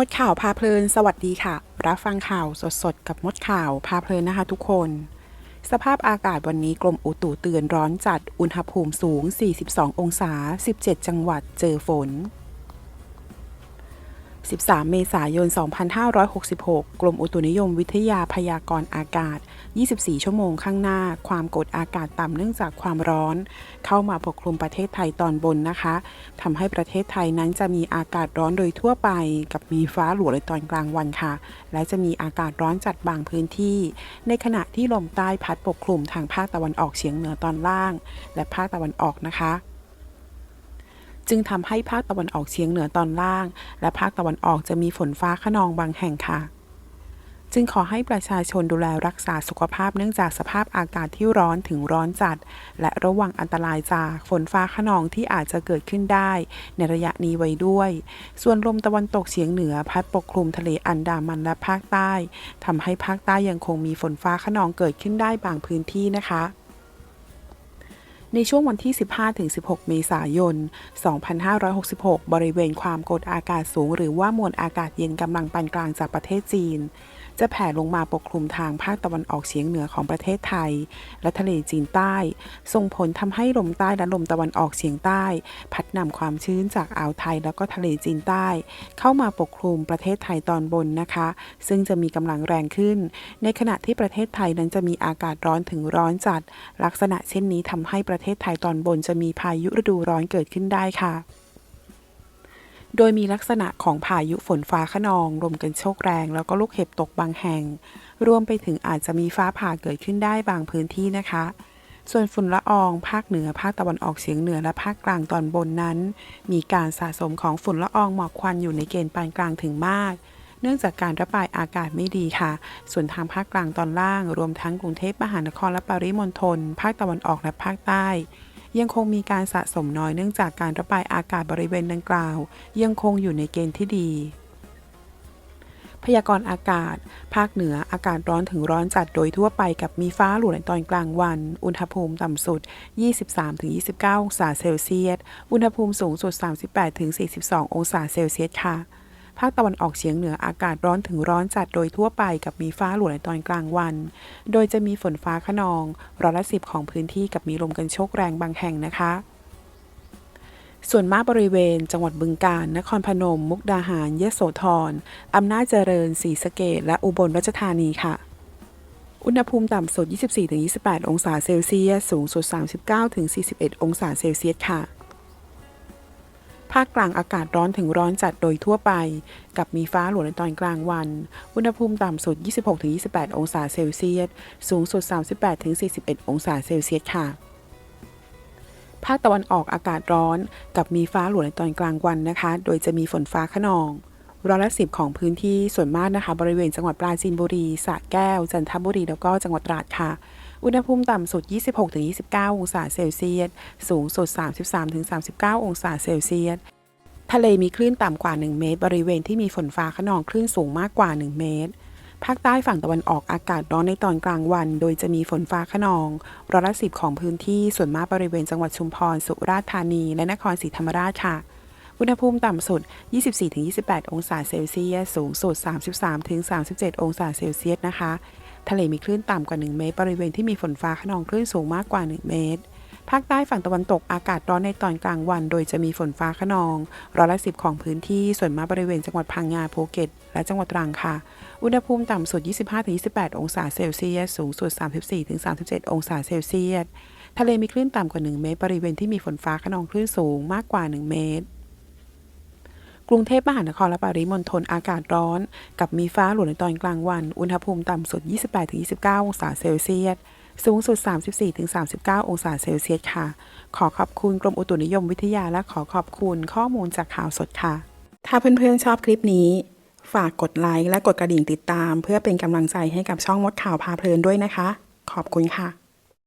มดข่าวพาเพลิน สวัสดีค่ะ รับฟังข่าวสดๆ กับมดข่าวพาเพลินนะคะทุกคน สภาพอากาศวันนี้กรมอุตุเตือนร้อนจัดอุณหภูมิสูง 42 องศา 17 จังหวัดเจอฝน 13 เมษายน 2566 กรมอุตุนิยมวิทยาพยากรณ์อากาศ 24 ชั่วโมงข้างหน้า ความกดอากาศต่ำเนื่องจากความร้อน เข้ามาปกคลุมประเทศไทยตอนบนนะคะ ทำให้ประเทศไทยนั้นจะมีอากาศร้อนโดยทั่วไป กับมีฟ้าหลวในตอนกลางวันค่ะ และจะมีอากาศร้อนจัดบางพื้นที่ ในขณะที่ลมใต้พัดปกคลุมทางภาคตะวันออกเฉียงเหนือตอนล่าง และภาคตะวันออกนะคะ จึงทำให้ภาคตะวันออกเฉียงเหนือตอนล่าง และภาคตะวันออกจะมีฝนฟ้าขนองบางแห่งค่ะ จึงขอให้ประชาชนดูแลรักษาสุขภาพเนื่องจากสภาพอากาศที่ร้อนถึงร้อนจัด และระวังอันตรายจากฝนฟ้าขนองที่อาจจะเกิดขึ้นได้ ในระยะนี้ไว้ด้วย ส่วนลมตะวันตกเฉียงเหนือพัดปกคลุมทะเลอันดามันและภาคใต้ทำให้ภาคใต้ยังคงมีฝนฟ้าขนองเกิดขึ้นได้บางพื้นที่นะคะ ในช่วงวันที่ 15-16 เมษายน 2566 บริเวณความกดอากาศสูง หรือว่ามวลอากาศเย็นกำลังปานกลางจากประเทศจีน จะแผ่ลงมาปกคลุมทางภาคตะวันออกเฉียงเหนือของประเทศไทย และทะเลจีนใต้ ส่งผลทำให้ลมใต้และลมตะวันออกเฉียงใต้ พัดนำความชื้นจากอ่าวไทยแล้วก็ทะเลจีนใต้ เข้ามาปกคลุมประเทศไทยตอนบนนะคะ ซึ่งจะมีกำลังแรงขึ้น ในขณะที่ประเทศไทยนั้นจะมีอากาศร้อนถึงร้อนจัด ลักษณะเช่นนี้ทำให้ประเทศไทยตอนบนจะมีพายุฤดูร้อนเกิดขึ้นได้ค่ะ โดยมีลักษณะของพายุฝนฟ้าขนองลมกันโชกแรง แล้วก็ลูกเห็บตกบางแห่ง รวมไปถึงอาจจะมีฟ้าผ่าเกิดขึ้นได้บางพื้นที่นะคะ ส่วนฝุ่นละอองภาคเหนือภาคตะวันออกเฉียงเหนือและภาคกลางตอนบนนั้น มีการสะสมของฝุ่นละอองหมอกควันอยู่ในเกณฑ์ปานกลางถึงมาก เนื่องจากการระบายอากาศไม่ดีค่ะ ส่วนทางภาคกลางตอนล่าง รวมทั้งกรุงเทพมหานครและปริมณฑลภาคตะวันออกและภาคใต้ ยังคงมีการสะสมน้อยเนื่องจากการระบายอากาศบริเวณดังกล่าว ยังคงอยู่ในเกณฑ์ที่ดี พยากรณ์อากาศ ภาคเหนืออากาศร้อนถึงร้อนจัดโดยทั่วไปกับมีฟ้าหลวในตอนกลางวัน อุณหภูมิต่ำสุด 23-29 องศาเซลเซียส อุณหภูมิสูงสุด 38-42 องศาเซลเซียสค่ะ ภาคตะวันออกเฉียงเหนืออากาศร้อนถึงร้อนจัดโดยทั่วไปกับมีฟ้าหลวในตอนกลางวัน โดยจะมีฝนฟ้าขนองร้อยละสิบของพื้นที่กับมีลมกันโชกแรงบางแห่งนะคะ ส่วนมากบริเวณ จังหวัดบึงกาฬนครพนม มุกดาหารยโสธรอำนาจเจริญศรีสะเกษและอุบลราชธานีค่ะอุณหภูมิต่ำสุด 24-28 องศาเซลเซียส สูงสุด 39-41 องศาเซลเซียสค่ะ ภาคกลางอากาศร้อนถึงร้อนจัดโดยทั่วไป กับมีฟ้าหลวในตอนกลางวัน อุณหภูมิต่ำสุด 26-28 องศาเซลเซียส สูงสุด 38-41 องศาเซลเซียสค่ะภาคตะวันออกอากาศร้อน กับมีฟ้าหลวในตอนกลางวันนะคะ โดยจะมีฝนฟ้าขนอง ร้อยละสิบของพื้นที่ส่วนมากนะคะ บริเวณจังหวัดปราจีนบุรีสระแก้ว จันทบุรีแล้วก็จังหวัดตราดค่ะ อุณหภูมิต่ำสุด 26-29 องศาเซลเซียส สูงสุด 33-39 องศาเซลเซียส ทะเลมีคลื่นต่ำกว่า 1 เมตร บริเวณที่มีฝนฟ้าขนองคลื่นสูงมากกว่า 1 เมตร ภาคใต้ฝั่งตะวันออกอากาศร้อนในตอนกลางวัน โดยจะมีฝนฟ้าขนองร้อยละสิบของพื้นที่ส่วนมากบริเวณจังหวัดชุมพร สุราษฎร์ธานี และนครศรีธรรมราชค่ะอุณหภูมิต่ำสุด 24-28 องศาเซลเซียส สูงสุด 33-37 องศาเซลเซียสนะคะ ทะเลมีคลื่นต่ำกว่า 1 เมตร บริเวณที่มีฝนฟ้าขนองคลื่นสูงมากกว่า 1 เมตร ภาคใต้ฝั่งตะวันตกอากาศร้อนในตอนกลางวัน โดยจะมีฝนฟ้าขนองร้อยละสิบของพื้นที่ ส่วนมากบริเวณจังหวัดพังงาภูเก็ต และจังหวัดตรังค่ะ อุณหภูมิต่ำสุด 25-28 องศาเซลเซียส สูงสุด 34-37 องศาเซลเซียส ทะเลมีคลื่นต่ำกว่า 1 เมตร บริเวณที่มีฝนฟ้าขนองคลื่นสูงมากกว่า 1 เมตร กรุงเทพมหานครและปริมณฑลอากาศร้อน กับมีฟ้าหลวในตอนกลางวัน อุณหภูมิต่ำสุด 28-29 องศาเซลเซียส สูงสุด 34-39 องศาเซลเซียสค่ะ ขอขอบคุณกรมอุตุนิยมวิทยาและขอขอบคุณข้อมูลจากข่าวสดค่ะ ถ้าเพื่อนๆชอบคลิปนี้ ฝากกดไลค์และกดกระดิ่งติดตาม เพื่อเป็นกำลังใจให้กับช่องมดข่าวพาเพลินด้วยนะคะ ขอบคุณค่ะ